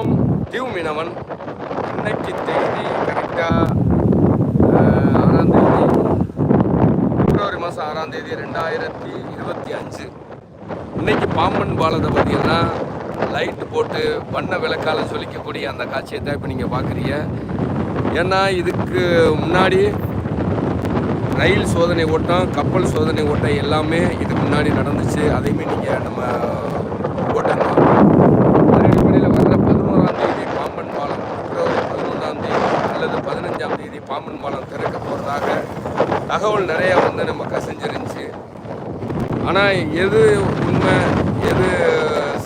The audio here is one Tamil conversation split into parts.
மீனவன் இன்னைக்கு தேதி கரெக்டாக ஆறாம் தேதி பிப்ரவரி மாதம் ஆறாம் தேதி ரெண்டாயிரத்தி இருபத்தி அஞ்சு. இன்னைக்கு பாம்பன் பாலத்தை பார்த்தீங்கன்னா லைட்டு போட்டு வண்ண விளக்கால் சொல்லிக்கக்கூடிய அந்த காட்சியை தான் இப்போ நீங்கள் பார்க்குறீங்க ஏன்னா இதுக்கு முன்னாடி ரயில் சோதனை ஓட்டம் கப்பல் சோதனை ஓட்டம் எல்லாமே இதுக்கு முன்னாடி நடந்துச்சு. அதையுமே நீங்கள் நம்ம ஓட்டணும் அதன் அடிப்படையில் வர்ற பதினோராம் தேதி பாம்பன் பாலம் பிப்ரவரி பதினொன்றாம் தேதி அல்லது பதினஞ்சாம் ஓப்பன் பாம்பன் பாலம் திறக்க போகிறதாக தகவல் நிறையா வந்து நம்ம கசிஞ்சிருந்துச்சு. ஆனால் எது உண்மை எது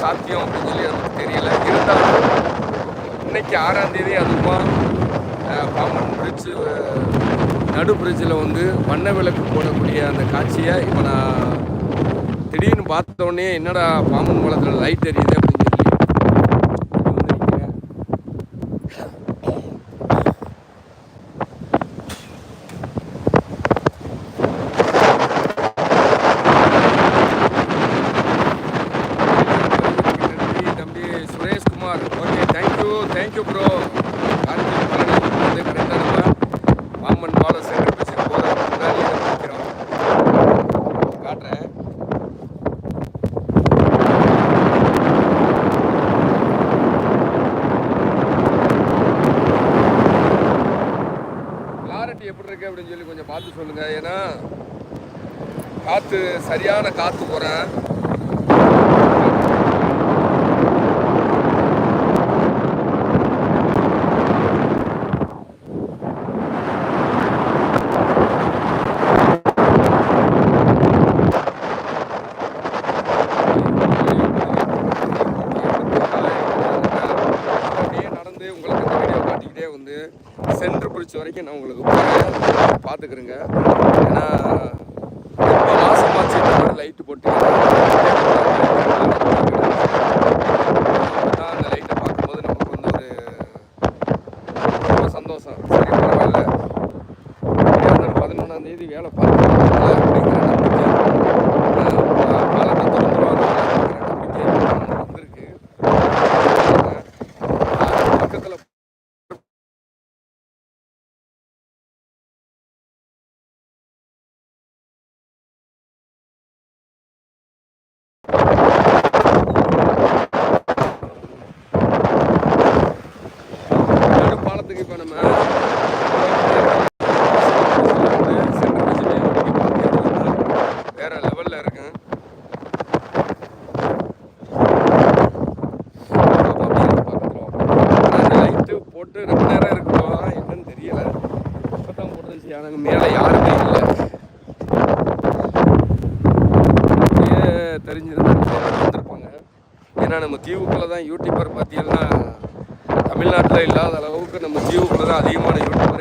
சாத்தியம் அப்படின்னு சொல்லி நமக்கு தெரியல. இருந்தாலும் இன்னைக்கு ஆறாம் தேதி அதுமா பாம்பன் பிரிட்ஜு நடு பிரிட்ஜில் வந்து வண்ண விளக்கு போடக்கூடிய அந்த காட்சியை இப்போ நான் திடீர்னு பார்த்தோடனே என்னடா பாம்பன் குளத்தில் லைட் எரியுது அப்படின்னு சொல்லி வந்து நிக்கிறேன். நன்றி தம்பி Sureshkumar bro thank you bro Karthik Palani வந்து மாமன் பாலம் சென்டர் போகிற முன்னாடி நிற்கிறோம் காட்டுறேன். கிளாரிட்டி எப்படி இருக்கு அப்படின்னு சொல்லி கொஞ்சம் பார்த்து சொல்லுங்க. ஏன்னா காற்று சரியான காற்று போகிறேன் அப்படியே நடந்து உங்களுக்கு இந்த வீடியோ காட்டிக்கிட்டே வந்து சென்டர் பிடிச்ச வரைக்கும் நான் உங்களுக்கு பார்த்துக்குறேங்க ஏன்னா ரொம்ப மாசமாச்சு இந்த லைட்டு போட்டு அப்பதான் அந்த லைட்டை பார்க்கும்போது நமக்கு வந்து ஒரு ரொம்ப சந்தோஷம் சரி பரவாயில்ல பதினொன்றாம் தேதி வேலை பார்த்துருக்காங்க அப்படிங்கிற நம்பிக்கை அஹ் பாலத்தை திறந்துருவாங்க அப்படிங்கிற நம்பிக்கை நமக்கு வந்திருக்கு அஹ் பக்கத்துல நடு பாலத்துக்கு இப்போ நம்ம சென்டர் வச்சுட்டு ஓட்டி பார்த்தீங்கன்னா வேற லெவல்ல இருக்கேன் லைட்டு போட்டு ரொம்ப நேரம் இருக்குதோ என்னன்னு தெரியல இப்பதான் அங்கே மேலே யாருமே இல்லை. அப்படியே தெரிஞ்சிருந்தா வந்திருப்பாங்க ஏன்னா நம்ம தீவுக்குள்ள தான் யூடியூபர் பார்த்தீங்கன்னா தமிழ்நாட்டில் இல்லாத அளவுக்கு நம்ம தீவுக்குள்ள தான் அதிகமான யூடியூப்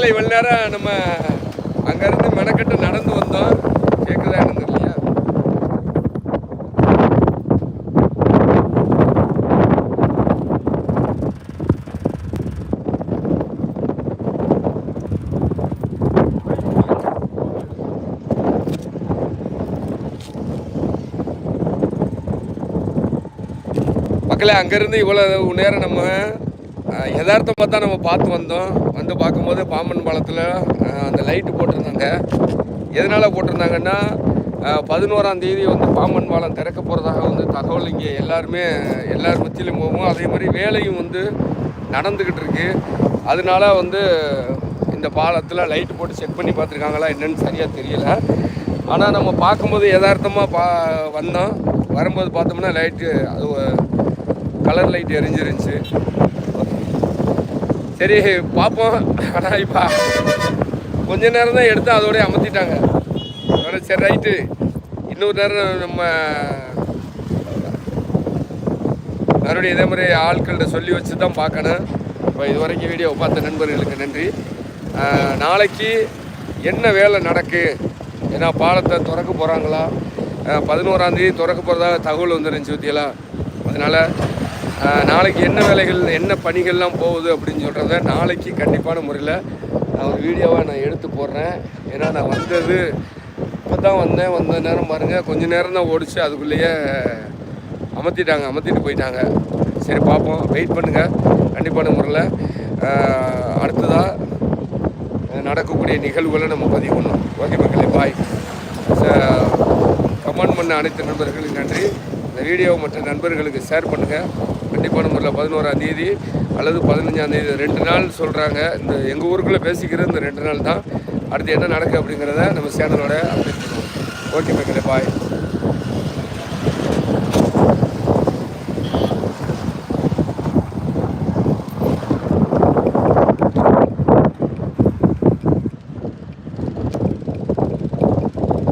மக்களை இவ்வளோ நேரம் நம்ம அங்கேருந்து மெனக்கட்டு நடந்து வந்தோம். கேட்குதா நடந்து இல்லையா மக்களை அங்கேருந்து இவ்வளோ நேரம் நம்ம யதார்த்தமாக தான் நம்ம பார்த்து வந்தோம். வந்து பார்க்கும்போது பாம்பன் பாலத்தில் அந்த லைட்டு போட்டிருந்தாங்க. எதனால் போட்டிருந்தாங்கன்னா பதினோராம் தேதி வந்து பாம்பன் பாலம் திறக்க போகிறதாக வந்து தகவல் இங்கே எல்லாருமே எல்லார் மத்தியிலும் போகும். அதே மாதிரி வேலையும் வந்து நடந்துக்கிட்டு இருக்கு. அதனால வந்து இந்த பாலத்தில் லைட்டு போட்டு செக் பண்ணி பார்த்துருக்காங்களா என்னன்னு சரியாக தெரியல. ஆனால் நம்ம பார்க்கும்போது யதார்த்தமாக பா வந்தோம். வரும்போது பார்த்தோம்னா லைட்டு அது கலர் லைட் எரிஞ்சிருந்துச்சு. சரி பார்ப்போம். ஆனால் இப்போ கொஞ்ச நேரம் தான் எடுத்து அதோடய அமர்த்திட்டாங்க. அதோட சரி ரைட்டு. இன்னொரு நேரம் நம்ம மறுபடியும் இதே மாதிரி ஆட்கள்கிட்ட சொல்லி வச்சு தான் பார்க்கணும். இப்போ இது வரைக்கும் வீடியோ பார்த்த நண்பர்களுக்கு நன்றி. நாளைக்கு என்ன வேலை நடக்கு? ஏன்னா பாலத்தை திறக்க போகிறாங்களா பதினோராந்தேதி திறக்க போகிறதா தகவல் வந்துருந்துச்சு பற்றியெல்லாம் அதனால் நாளைக்கு என்ன வேலைகள் என்ன பணிகள்லாம் போகுது அப்படின்னு சொல்கிறத நாளைக்கு கண்டிப்பான முறையில் நான் ஒரு வீடியோவை நான் எடுத்து போடுறேன். ஏன்னா நான் வந்தது இப்போ தான் வந்தேன். வந்த நேரம் பாருங்கள் கொஞ்ச நேரம் தான் ஓடிச்சு. அதுக்குள்ளேயே அமர்த்திட்டாங்க. அமர்த்திட்டு போயிட்டாங்க. சரி பார்ப்போம். வெயிட் பண்ணுங்கள் கண்டிப்பான முறையில் அடுத்ததாக நடக்கக்கூடிய நிகழ்வுகளை நம்ம பதிவு பண்ணோம் ஓகே மக்களே பாய். கமெண்ட் பண்ண அனைத்து நண்பர்களுக்கு நன்றி. இந்த வீடியோ மற்ற நண்பர்களுக்கு ஷேர் பண்ணுங்கள் கண்டிப்பான முறையில் பதினோராம் தேதி அல்லது பதினஞ்சாம் தேதி ரெண்டு நாள் சொல்கிறாங்க இந்த எங்கள் ஊருக்குள்ளே பேசிக்கிற இந்த ரெண்டு நாள் தான். அடுத்து என்ன நடக்குது அப்படிங்கிறத நம்ம சேனலோட அப்டேட் பண்ணுவோம். ஓகே மக்களே பாய்